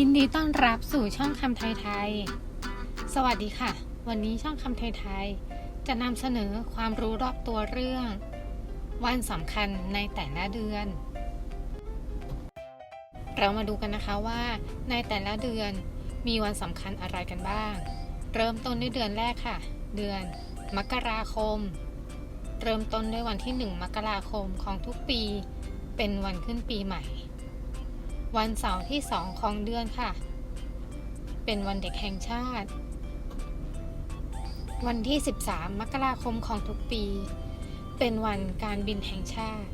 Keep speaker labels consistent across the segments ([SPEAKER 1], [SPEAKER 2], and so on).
[SPEAKER 1] ยินดีต้อนรับสู่ช่องคำไทยไทย สวัสดีค่ะ วันนี้ช่องคำไทยไทย จะนำเสนอความรู้รอบตัวเรื่อง วันสำคัญในแต่ละเดือน เรามาดูกันนะคะว่า ในแต่ละเดือนมีวันสำคัญอะไรกันบ้าง เริ่มต้นด้วยเดือนแรกค่ะ เดือนมกราคม เริ่มต้นด้วยวันที่ 1 มกราคมของทุกปี เป็นวันขึ้นปีใหม่ วันเสาร์ที่ 2 ของเดือนค่ะ เป็นวันเด็กแห่งชาติ วันที่ 13 มกราคมของทุกปี เป็นวันการบินแห่งชาติ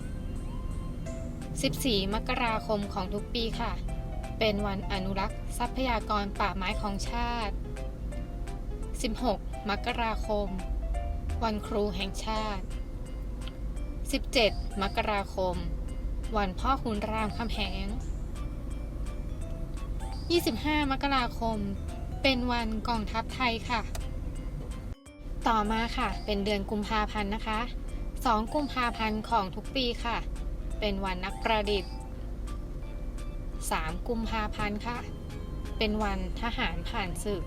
[SPEAKER 1] 14 มกราคมของทุกปีค่ะ เป็นวันอนุรักษ์ทรัพยากรป่าไม้ของชาติ 16 มกราคม วันครูแห่งชาติ 17 มกราคม วันพ่อขุนรามคำแหง 25 มกราคม เป็นวันกองทัพไทยค่ะ ต่อมาค่ะ เป็นเดือนกุมภาพันธ์นะคะ 2 กุมภาพันธ์ของทุกปีค่ะ เป็นวันนักประดิษฐ์ 3 กุมภาพันธ์ค่ะ เป็นวันทหารผ่านศึก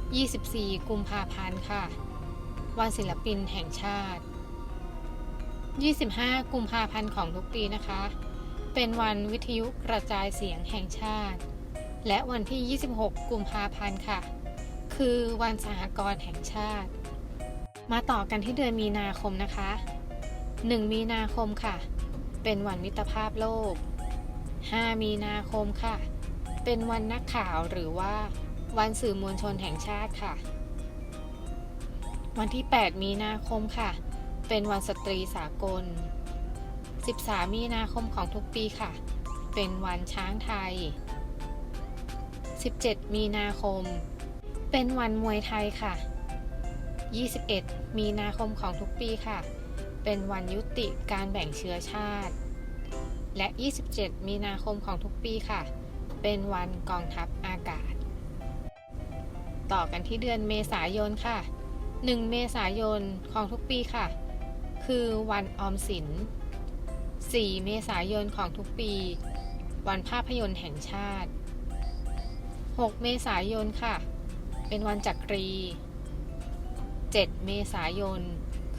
[SPEAKER 1] 24 กุมภาพันธ์ค่ะ วันศิลปินแห่งชาติ 25 กุมภาพันธ์ของทุกปีนะคะ เป็นวันวิทยุกระจายเสียงแห่งชาติ และวันที่ 26 กุมภาพันธ์ค่ะ คือวันสหกรณ์แห่งชาติ มาต่อกันที่เดือนมีนาคมนะคะ 1 มีนาคมค่ะ เป็นวันมิตรภาพโลก 5 มีนาคมค่ะ เป็นวันนักข่าวหรือว่าวันสื่อมวลชนแห่งชาติค่ะ วันที่ 8 มีนาคมค่ะ เป็นวันสตรีสากล 13 มีนาคมของทุกปีค่ะ เป็นวันช้างไทย 17 มีนาคม เป็นวันมวยไทยค่ะ 21 มีนาคมของทุกปีค่ะ เป็นวันยุติการแบ่งเชื้อชาติ และ 27 มีนาคมของทุกปีค่ะ เป็นวันกองทัพอากาศ ต่อกันที่เดือนเมษายนค่ะ 1 เมษายนของทุกปีค่ะ คือวันออมสิน 4 เมษายนของทุกปี วันภาพยนตร์แห่งชาติ 6 เมษายนค่ะ เป็นวันจักรี 7 เมษายน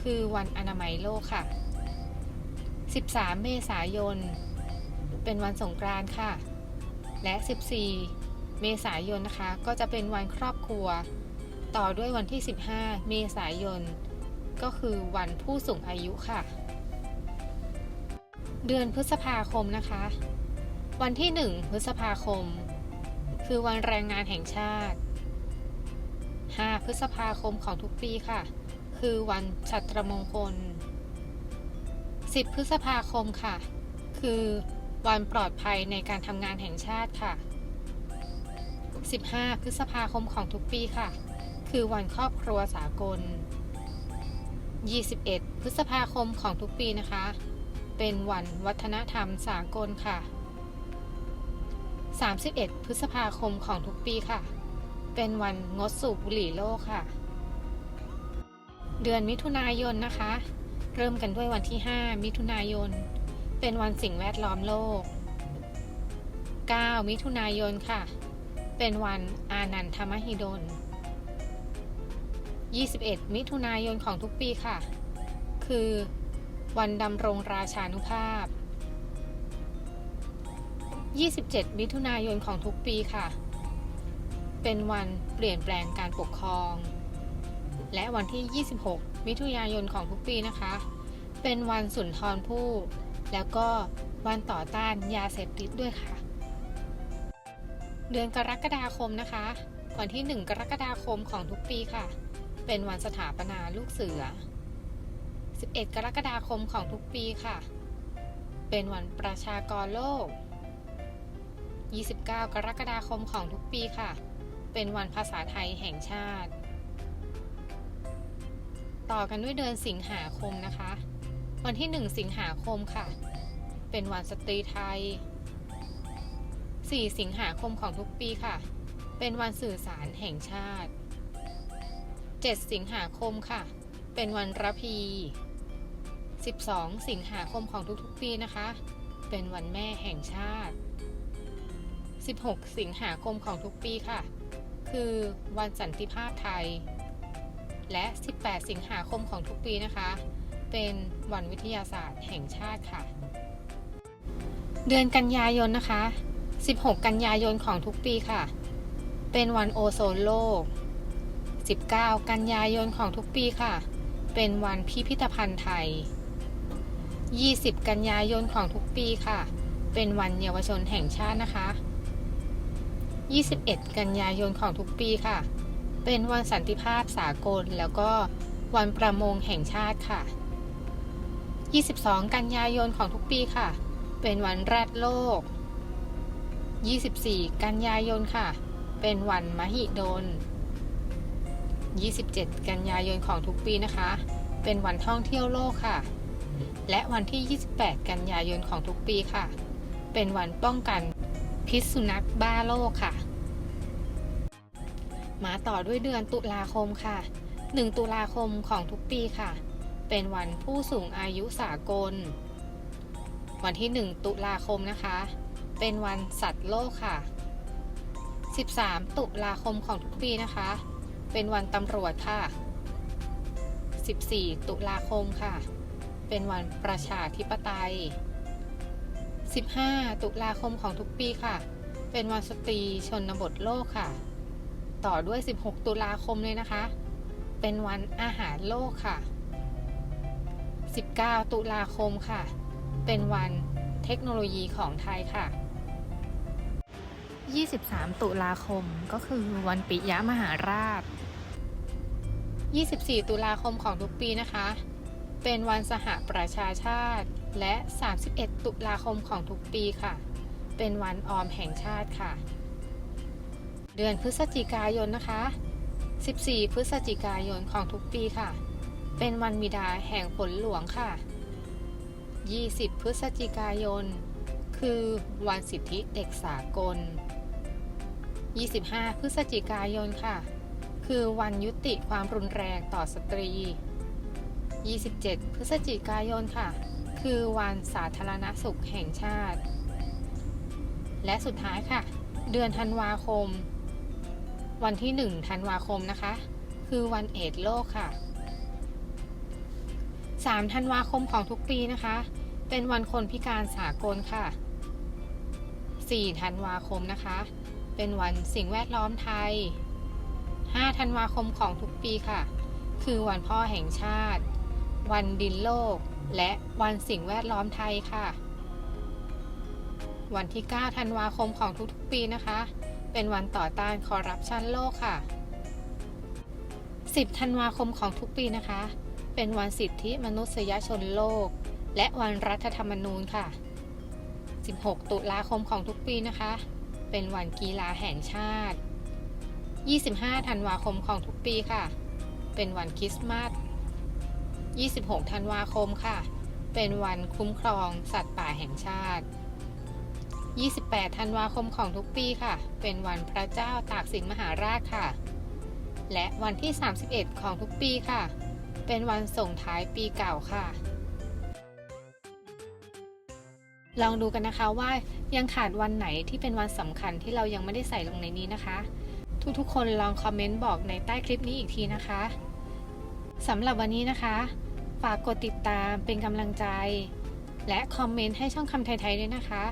[SPEAKER 1] คือวันอนามัยโลกค่ะ 13 เมษายน เป็นวันสงกรานต์ค่ะ และ 14 เมษายนนะคะ ก็จะเป็นวันครอบครัว ต่อด้วยวันที่ 15 เมษายน ก็คือวันผู้สูงอายุค่ะ เดือนพฤษภาคมนะคะ วันที่ 1 พฤษภาคม คือวันแรงงานแห่งชาติ 5 พฤษภาคมของทุกปีค่ะ คือวันฉัตรมงคล 10 พฤษภาคมค่ะ คือวันปลอดภัยในการทำงานแห่งชาติค่ะ 15 พฤษภาคมของทุกปีค่ะ คือวันครอบครัวสากล 21 พฤษภาคมของทุกปีนะคะ เป็นวันวัฒนธรรมสากลค่ะ 31 พฤษภาคมของทุกปีค่ะ เป็นวันงดสูบบุหรี่โลกค่ะ เดือนมิถุนายนนะคะ เริ่มกันด้วยวันที่ 5 มิถุนายน เป็นวันสิ่งแวดล้อมโลก 9 มิถุนายนค่ะ เป็นวันอานันทมหิดล 21 มิถุนายนของทุกปีค่ะ คือวันดำรงราชานุภาพ 27 มิถุนายนของทุกปีค่ะ เป็นวันเปลี่ยนแปลงการปกครอง และวันที่ 26 มิถุนายนของทุกปีนะคะ เป็นวันสุนทรภู่แล้วก็วันต่อต้านยาเสพติดด้วยค่ะ เดือนกรกฎาคมนะคะ วันที่ 1 กรกฎาคมของทุกปีค่ะ เป็นวันสถาปนาลูกเสือ 11 กรกฎาคมของทุกปีค่ะ เป็นวันประชากรโลก 29 กรกฎาคมของทุกปีค่ะ เป็นวันภาษาไทยแห่งชาติ ต่อกันด้วยเดือนสิงหาคมนะคะ วันที่ 1 สิงหาคมค่ะ เป็นวันสตรีไทย 4 สิงหาคมของทุกปีค่ะ เป็นวันสื่อสารแห่งชาติ 7 สิงหาคมค่ะ เป็นวันระพี 12 สิงหาคมของทุกๆปีนะคะ เป็นวันแม่แห่งชาติ 16 สิงหาคมของทุกปีค่ะ คือวันสันติภาพไทย และ 18 สิงหาคมของทุกปีนะคะ เป็นวันวิทยาศาสตร์แห่งชาติค่ะ เดือนกันยายนนะคะ 16 กันยายนของทุกปีค่ะ เป็นวันโอโซนโลก 19 กันยายนของทุกปีค่ะ เป็นวันพิพิธภัณฑ์ไทย 20 กันยายนของทุกปีค่ะ เป็นวันเยาวชนแห่งชาตินะคะ 21 กันยายนของทุกปีค่ะ เป็นวันสันติภาพสากล แล้วก็วันประมงแห่งชาติค่ะ 22 กันยายนของทุกปีค่ะ เป็นวันแรดโลก 24 กันยายนค่ะ เป็นวันมหิดล 27 กันยายนของทุกปีนะคะ เป็นวันท่องเที่ยวโลกค่ะ และวันที่ 28 กันยายนของทุกปีค่ะ เป็นวันป้องกัน พิษสุนัขบ้าโลกค่ะ มาต่อด้วยเดือนตุลาคมค่ะ 1 ตุลาคมของทุกปีค่ะ เป็นวันผู้สูงอายุสากล วันที่ 1 ตุลาคมนะคะ เป็นวันสัตว์โลกค่ะ 13 ตุลาคมของทุกปีนะคะ เป็นวันตำรวจค่ะ 14 ตุลาคมค่ะ เป็นวันประชาธิปไตย 15 ตุลาคมของทุกปีค่ะ เป็นวันสตรีชนบทโลกค่ะ ต่อด้วย 16 ตุลาคมเลยนะคะ เป็นวันอาหารโลกค่ะ 19 ตุลาคมค่ะ เป็นวันเทคโนโลยีของไทยค่ะ 23 ตุลาคมก็คือวันปิยมหาราช 24 ตุลาคมของทุกปีนะคะ เป็นวันสหประชาชาติ และ 31 ตุลาคมของทุกปีค่ะ เป็นวันออมแห่งชาติค่ะ เดือนพฤศจิกายนนะคะ 14 พฤศจิกายนของทุกปีค่ะ เป็นวันบิดาแห่งฝนหลวงค่ะ 20 พฤศจิกายน คือวันสิทธิเด็กสากล 25 พฤศจิกายนค่ะ คือวันยุติความรุนแรงต่อสตรี 27 พฤศจิกายนค่ะ คือวันสาธารณสุขแห่งชาติ และสุดท้ายค่ะ เดือนธันวาคม วันที่ 1 ธันวาคมนะคะ คือวันเอดโลกค่ะ 3 ธันวาคมของทุกปีนะคะ เป็นวันคนพิการสากลค่ะ 4 ธันวาคมนะคะ เป็นวันสิ่งแวดล้อมไทย 5 ธันวาคมของทุกปีค่ะ คือวันพ่อแห่งชาติ วันดินโลก และวันสิ่งแวดล้อมไทยค่ะ วันที่ 9 ธันวาคมของทุกๆปีนะคะ เป็นวันต่อต้านคอร์รัปชันโลกค่ะ 10 ธันวาคมของทุกปีนะคะ เป็นวันสิทธิมนุษยชนโลก และวันรัฐธรรมนูญค่ะ 16 ตุลาคมของทุกปีนะคะ เป็นวันกีฬาแห่งชาติ 25 ธันวาคมของทุกปีค่ะ เป็นวันคริสต์มาส 26 ธันวาคมค่ะ เป็นวันคุ้มครองสัตว์ป่าแห่งชาติ 28 ธันวาคมของทุกปีค่ะ เป็นวันพระเจ้าตากสินมหาราชค่ะ และวันที่ 31 ของทุกปีค่ะ เป็นวันส่งท้ายปีเก่าค่ะ ลองดูกันนะคะว่ายังขาดวันไหนที่เป็นวันสำคัญที่เรายังไม่ได้ใส่ลงในนี้นะคะ ทุกๆ คนลองคอมเมนต์บอกในใต้คลิปนี้อีกทีนะคะสำหรับวันนี้นะคะ ฝากกดติดตามเป็นกำลังใจ และคอมเมนต์ให้ช่องคำไทยๆด้วยนะคะ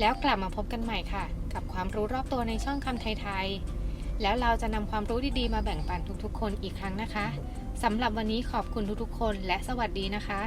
[SPEAKER 1] แล้วกลับมาพบกันใหม่ค่ะ กับความรู้รอบตัวในช่องคำไทยๆแล้วเราจะนำความรู้ดีๆมาแบ่งปันทุกๆ คนอีกครั้งนะคะสำหรับวันนี้ขอบคุณทุกๆ คนและสวัสดีนะคะ